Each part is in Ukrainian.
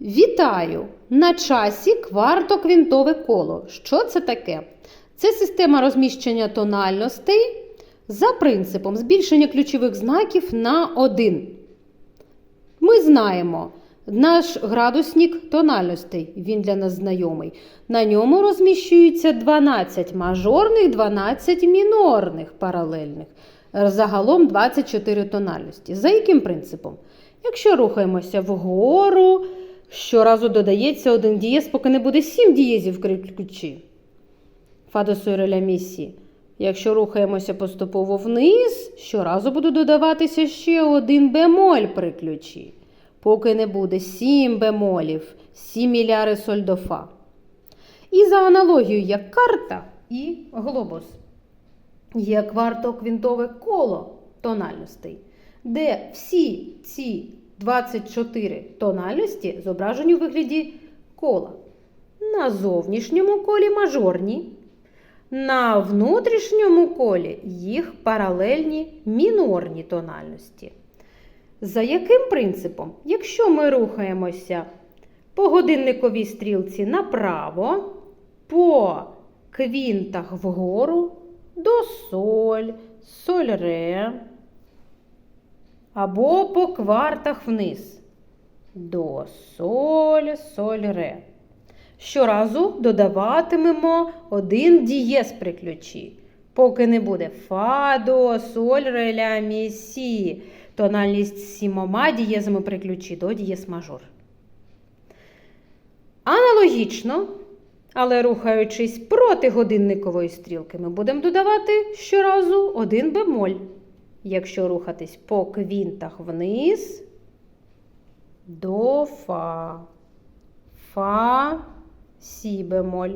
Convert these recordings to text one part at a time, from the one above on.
Вітаю! На часі квартоквінтове коло. Що це таке? Це система розміщення тональностей за принципом збільшення ключових знаків на 1. Ми знаємо наш градусник тональностей, він для нас знайомий. На ньому розміщується 12 мажорних, 12 мінорних паралельних. Загалом 24 тональності. За яким принципом? Якщо рухаємося вгору, щоразу додається один дієз, поки не буде 7 дієзів в ключі. Фа до соль ре ля мі сі. Якщо рухаємося поступово вниз, щоразу буде додаватися ще один бемоль при ключі. Поки не буде 7 бемолів, 7 міляри соль. І за аналогією, як карта і глобус. Є квартоквінтове коло тональностей, де всі ці 24 тональності зображені у вигляді кола. На зовнішньому колі мажорні, на внутрішньому колі їх паралельні мінорні тональності. За яким принципом? Якщо ми рухаємося по годинниковій стрілці направо, по квінтах вгору, до соль, соль ре, або по квартах вниз, до соль, соль ре. Щоразу додаватимемо один дієз при ключі, поки не буде фа, до, соль, ре, ля, мі, сі. Тональність сімома дієзами при ключі до дієз мажор. Аналогічно, але рухаючись проти годинникової стрілки, ми будемо додавати щоразу один бемоль. Якщо рухатись по квінтах вниз, до фа, фа, сі бемоль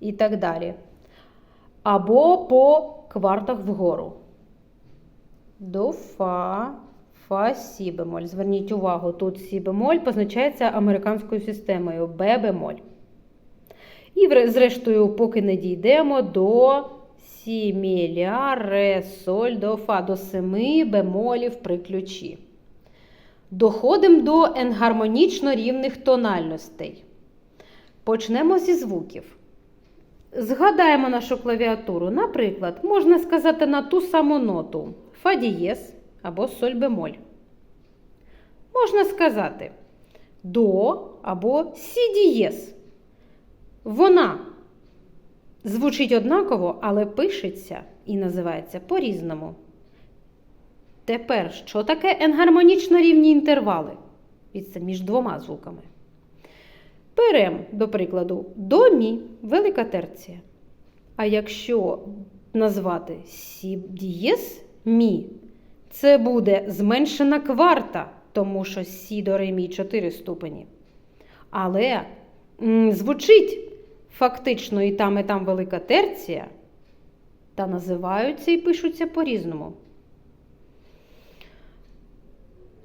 і так далі. Або по квартах вгору. До фа, фа, сі бемоль. Зверніть увагу, тут сі бемоль позначається американською системою Б бемоль. І зрештою, поки не дійдемо до сі міля, ре, соль, до фа, до семи бемолів при ключі. Доходимо до енгармонічно рівних тональностей. Почнемо зі звуків. Згадаємо нашу клавіатуру. Наприклад, можна сказати на ту саму ноту фа дієз або соль бемоль. Можна сказати до або сі дієз. Вона звучить однаково, але пишеться і називається по-різному. Тепер, що таке енгармонічно рівні інтервали? Це між двома звуками. Беремо, до прикладу, до мі велика терція. А якщо назвати сі дієс мі, це буде зменшена кварта, тому що сі до ре мі 4 ступені. Але м, звучить фактично і там, і там велика терція, та називаються і пишуться по-різному.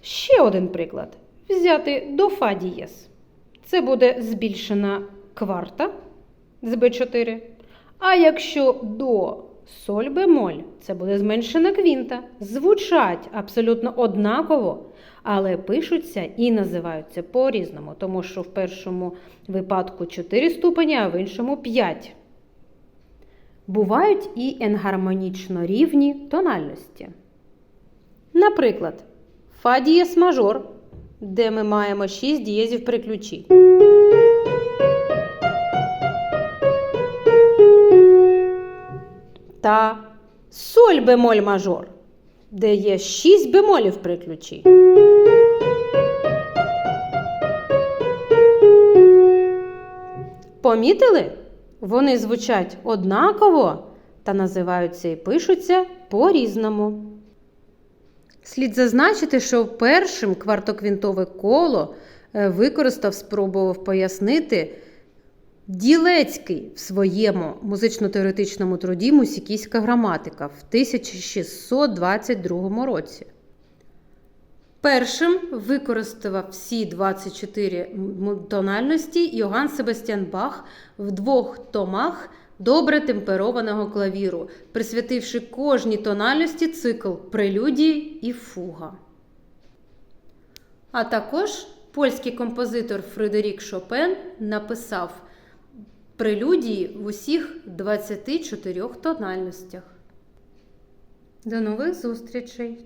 Ще один приклад. Взяти до фа дієс. Це буде збільшена кварта з Б4. А якщо до соль бемоль, це буде зменшена квінта. Звучать абсолютно однаково, але пишуться і називаються по-різному, тому що в першому випадку 4 ступені, а в іншому 5. Бувають і енгармонічно рівні тональності. Наприклад, фа дієс мажор, де ми маємо 6 дієзів при ключі. Та соль бемоль мажор, де є 6 бемолів при ключі. Помітили? Вони звучать однаково та називаються і пишуться по-різному. Слід зазначити, що першим квартоквінтове коло е, використав, спробував пояснити Ділецький в своєму музично-теоретичному труді Мусікійська граматика в 1622 році. Першим використав всі 24 тональності Йоганн Себастьян Бах в двох томах добре темперованого клавіру, присвятивши кожній тональності цикл прелюдії і фуга. А також польський композитор Фредерік Шопен написав прелюдії в усіх 24 тональностях. До нових зустрічей!